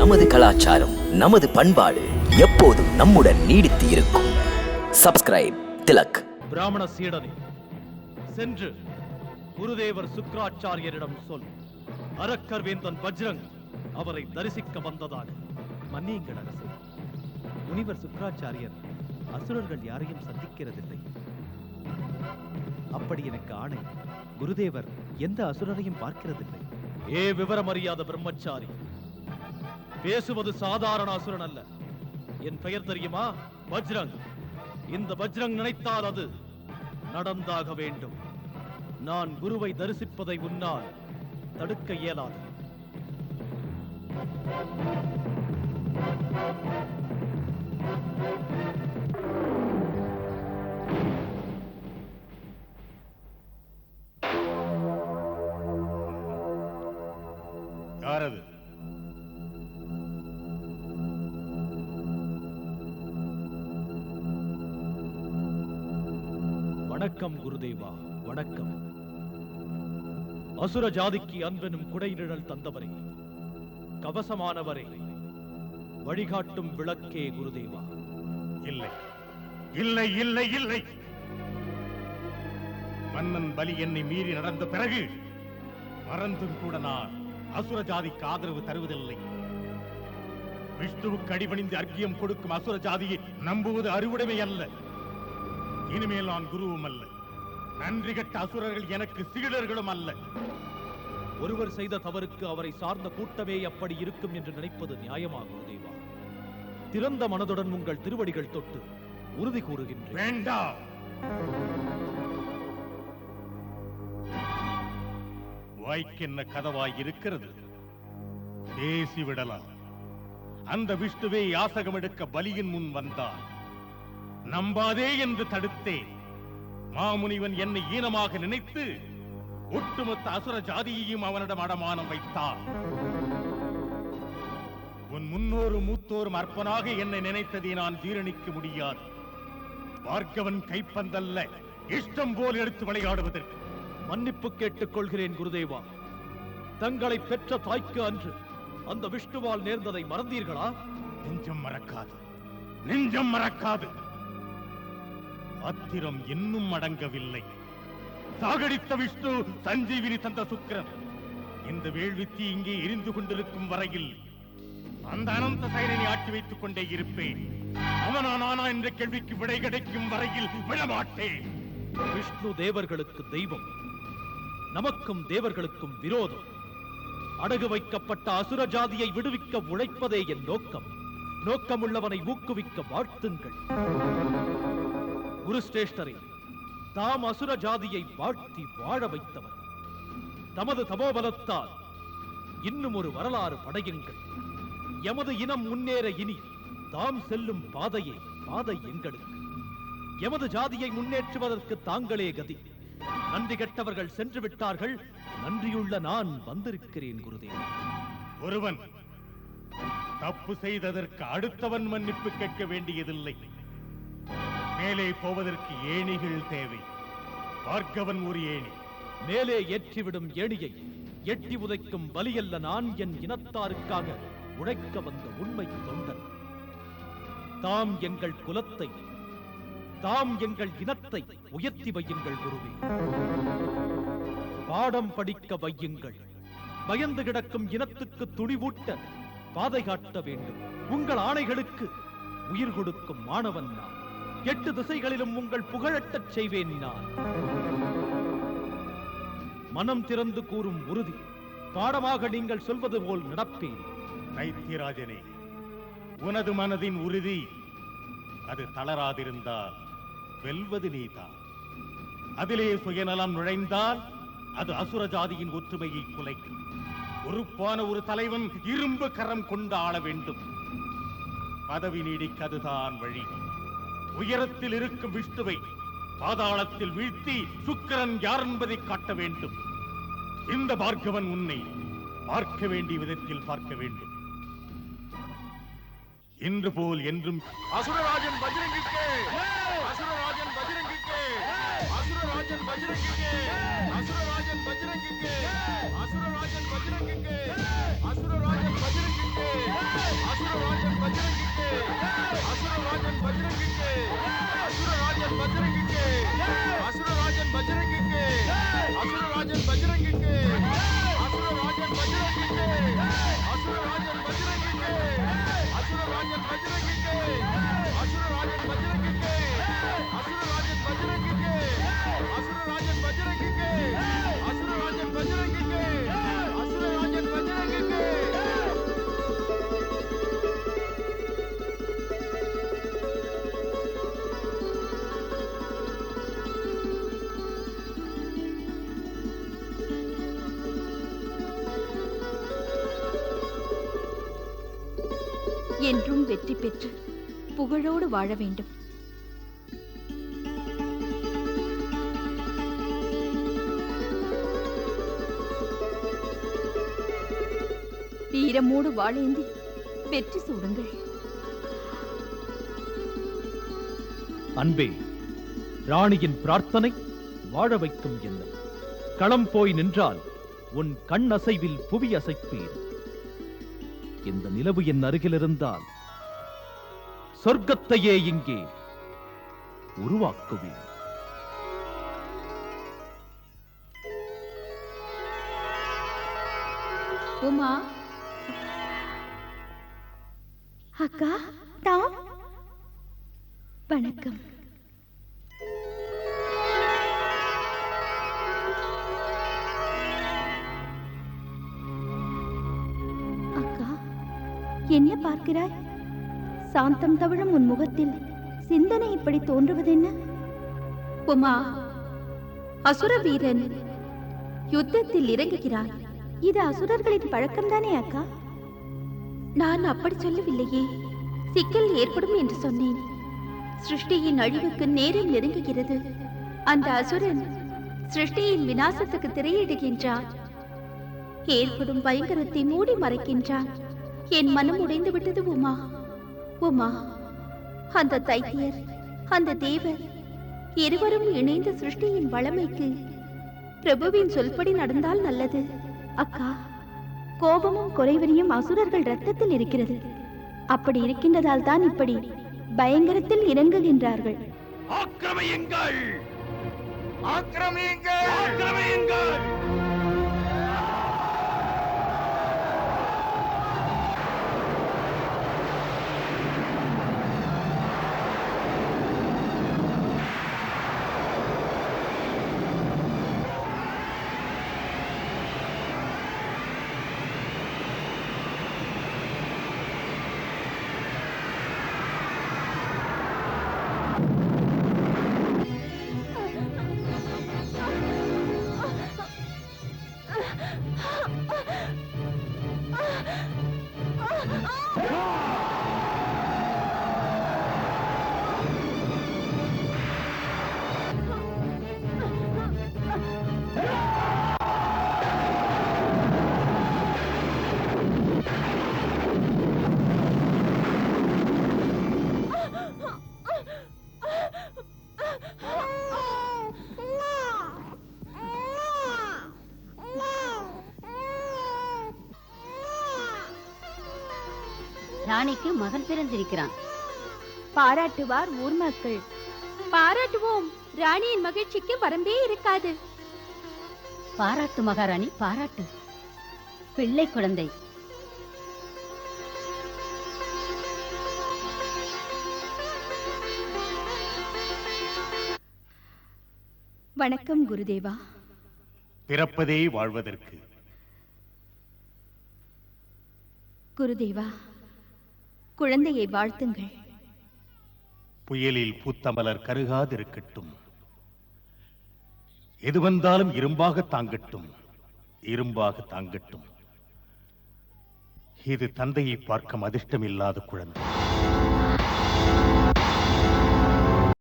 நமது கலாச்சாரம் நமது பண்பாடு எப்போதும் நம்முடன் நீடித்து இருக்கும். சப்ஸ்கிரைப் திலக். பிராமண சீடனே சென்று குருதேவர் சுக்ராச்சாரியரிடம் சொல். அரக்கர்வேந்தன் வஜ்ரங் அவரை தரிசிக்க வந்ததாக மன்னியுங்கள் அரசு. முனிவர் சுக்ராச்சாரியர் அசுரர்கள் யாரையும் சந்திக்கிறதில்லை. அப்படி எனக்கு ஆணை குருதேவர் எந்த அசுரரையும் பார்க்கிறதில்லை. ஏ விவரமறியாத பிரம்மச்சாரி பேசுவது சாதாரண அசுரன் அல்ல. என் பெயர் தெரியுமா? வஜ்ரங் இந்த வஜ்ரங் நினைத்தால் அது நடந்தாக வேண்டும். நான் குருவை தரிசிப்பதை உன்னால் தடுக்க இயலாது. யாரது வணக்கம் குருதேவா வணக்கம். அசுர ஜாதிக்கு அன்பெனும் குடைநிழல் தந்தவரே கவசமானவரே வழிகாட்டும் விளக்கே குருதேவா. இல்லை இல்லை இல்லை இல்லை. மன்னன் பலி என்னை மீறி நடந்த பிறகு மறந்தும் கூட நான் அசுர ஜாதிக்கு ஆதரவு தருவதில்லை. விஷ்ணுவுக்கு அடிபணிந்து அர்க்கியம் கொடுக்கும் அசுர ஜாதியை நம்புவது அறுவடைமை அல்ல. இனிமேல் நான் குருவும் அல்ல. நன்றி கட்ட அசுரர்கள் எனக்கு சீடர்களும் அல்ல. ஒருவர் செய்த தவறுக்கு அவரை சார்ந்த கூட்டமே அப்படி இருக்கும் என்று நினைப்பது நியாயமா குருதேவா திறந்த மனதுடன் உங்கள் திருவடிகள் தொட்டு உறுதி கூறுகின்றேன். வேண்டாம் வாய்க்கென்ன கதவாய் இருக்கிறது? பேசி விடலாம். அந்த விஷ்ணுவே யாசகம் எடுக்க பலியின் முன் வந்தான். நம்பாதே என்று தடுத்தே மாமுனிவன் என்னை ஈனமாக நினைத்து ஒட்டுமொத்த அசுர ஜாதியையும் அவனிடம் அடமானம் வைத்தான். உன் முன்னோரும் மூத்தோரும் அற்பனாக என்னை நினைத்ததை நான் ஜீரணிக்க முடியாது. பார்க்கவன் கைப்பந்தல்ல இஷ்டம் போல் எடுத்து விளையாடுவதற்கு. மன்னிப்பு கேட்டுக் கொள்கிறேன் குருதேவா. தங்களை பெற்ற தாய்க்கு அன்று அந்த விஷ்ணுவால் நேர்ந்ததை மறந்தீர்களா? நெஞ்சம் மறக்காது. நெஞ்சம் மறக்காது. ஆத்திரம் இன்னும் அடங்கவில்லை. சாகடித்த விஷ்ணு சஞ்சீவினி தந்த சுக்கிரன். இந்த வேள்வித்தி இங்கே எரிந்து கொண்டிருக்கும் வரையில் அந்த அனந்த சைரனை ஆட்டி வைத்துக் கொண்டே இருப்பேன். அவனா நானா என்ற கேள்விக்கு விடை கிடைக்கும் வரையில் விடமாட்டேன். விஷ்ணு தேவர்களுக்கு தெய்வம். நமக்கும் தேவர்களுக்கும் விரோதம். அடகு வைக்கப்பட்ட அசுர ஜாதியை விடுவிக்க உழைப்பதே என் நோக்கம். நோக்கமுள்ளவனை ஊக்குவிக்க வாழ்த்துங்கள். குருஸ்ரேஷ்டரே தாம் அசுர ஜாதியை வாழ்த்தி வாழ வைத்தவர். தமது தமோபலத்தால் இன்னும் ஒரு வரலாறு படையுங்கள். எமது இனம் முன்னேற இனி தாம் செல்லும் பாதையே பாதை எங்களுக்கு. எமது ஜாதியை முன்னேற்றுவதற்கு தாங்களே கதி. நன்றி கெட்டவர்கள் சென்று விட்டார்கள் நன்றியுள்ள நான் வந்திருக்கிறேன் குருதேவ். ஒருவன் தப்பு செய்ததற்கு அடுத்தவன் மன்னிப்பு கேட்க வேண்டியதில்லை. மேலே போவதற்கு ஏணிகள் தேவை. பார்க்கவன் ஒரு ஏணி. மேலே ஏற்றிவிடும் ஏணியை எட்டி உதைக்கும் வலியல்ல நான் என் இனத்தாருக்காக உழைக்க வந்த உண்மை தொண்டன் தாம் எங்கள் குலத்தை தாம் எங்கள் இனத்தை உயர்த்தி வையுங்கள் குருவே. பாடம் படிக்க வையுங்கள். பயந்து கிடக்கும் இனத்துக்கு துணிவூட்ட பாதை காட்ட வேண்டும். உங்கள் ஆணைகளுக்கு உயிர் கொடுக்கும் மாணவன் நான். எட்டு திசைகளிலும் உங்கள் புகழட்டச் செய்வேன் நான். மனம் திறந்து கூறும் உறுதி பாடமாக நீங்கள் சொல்வது போல் நடப்பேன். தைத்தியராஜனே உனது மனதின் உறுதி அது தளராதிருந்தால் வெல்வது நீதான். அதிலே சுயநலம் நுழைந்தால் அது அசுர ஜாதியின் ஒற்றுமையை குலைக்கும். பொறுப்பான ஒரு தலைவன் இரும்பு கரம் கொண்டு ஆள வேண்டும். பதவி நீடிக்க அதுதான் வழி. உயரத்தில் இருக்கும் விஷ்ணுவை பாதாளத்தில் வீழ்த்தி சுக்கிரன் யார் என்பதை காட்ட வேண்டும். இந்த பார்க்கவன் உன்னை பார்க்க வேண்டிய விதத்தில் பார்க்க வேண்டும். இன்று போல் என்றும் அசுரராஜன் பஜ்ரங்கிக்கே! அசுரராஜன் பஜ்ரங்கிக்கே! அசுரராஜன் பஜ்ரங்கிக்கே! அசுரராஜன் பஜ்ரங்கிக்கே அசுரராஜன் பஜ்ரங்கிக்கே அசுரராஜன் பஜ்ரங்கிக்கே அசுரராஜன் பஜ்ரங்கிக்கு அசுரராஜன் பஜ்ரங்கிக்கு அசுரராஜன் பஜ்ரங்கிக்கு அசுரராஜன் பஜ்ரங்கிக்கு அசுரராஜன் பஜ்ரங்கிக்கு அசுரராஜன் பஜ்ரங்கிக்கு அசுரராஜன் பஜ்ரங்கிக்கு அசுரராஜன் பஜ்ரங்கிக்கு என்றும் வெற்றி பெற்று புகழோடு வாழ வேண்டும். வீரமோடு வாழேந்தி வெற்றி சூடுங்கள். அன்பே ராணியின் பிரார்த்தனை வாழ வைக்கும் என்னை களம் போய் நின்றால் உன் கண் அசைவில் புவி அசைப்பேன் இந்த நிலவு என் அருகில் இருந்தால் சொர்க்கத்தையே இங்கே உருவாக்குவேன். உமா அக்கா டாம் வணக்கம். அக்கா என்ன பார்க்கிறாய்? சாந்தம் தவழும் உன் முகத்தில் சிந்தனை இப்படி தோன்றுவதென்ன? உமா அசுர வீரன் யுத்தத்தில் இறங்குகிறான் இது அசுரர்களின் பழக்கம்தானே அக்கா? நான் அப்படி சொல்லவில்லையே. சிக்கல் ஏற்படும் என்று சொன்னேன். சிருஷ்டியின் அழிவுக்கு நேரம் நெருங்குகிறது. அந்த அசுரன் சிருஷ்டியின் விநாசத்துக்கு திரையிடுகின்றான். ஏற்படும் பயங்கரத்தை மூடி மறைக்கின்றான். என் மனம் உடைந்து விட்டது உமா. உமா அந்த தைத்தியர் அந்த தேவர் இருவரும் இணைந்த சிருஷ்டியின் வளமைக்கு பிரபுவின் சொல்படி நடந்தால் நல்லது. அக்கா. கோபமும் குறைவரியும் அசுரர்கள் ரத்தத்தில் இருக்கிறது. அப்படி இருக்கின்றதால் தான் இப்படி பயங்கரத்தில் இறங்குகின்றார்கள். ஆக்கிரமியுங்கள். ஆக்கிரமியுங்கள். ஆக்கிரமியுங்கள். ராணிக்கு மகன் பிறந்திருக்கிறான். பாராட்டுவார் ஊர் மக்கள். பாராட்டுவோம். ராணியின் மகிழ்ச்சிக்கு வரம்பே இருக்காது. பாராட்டு மகாராணி பாராட்டு. பிள்ளை குழந்தை. வணக்கம் குருதேவா. பிறப்பதே வாழ்வதற்கு. குருதேவா குழந்தையை வாழ்த்துங்கள். புயலில் பூத்தமலர் கருகாதிருக்கட்டும். எது வந்தாலும் இரும்பாக தாங்கட்டும். இரும்பாக தாங்கட்டும். இது தந்தையை பார்க்கும் அதிர்ஷ்டம் இல்லாத குழந்தை.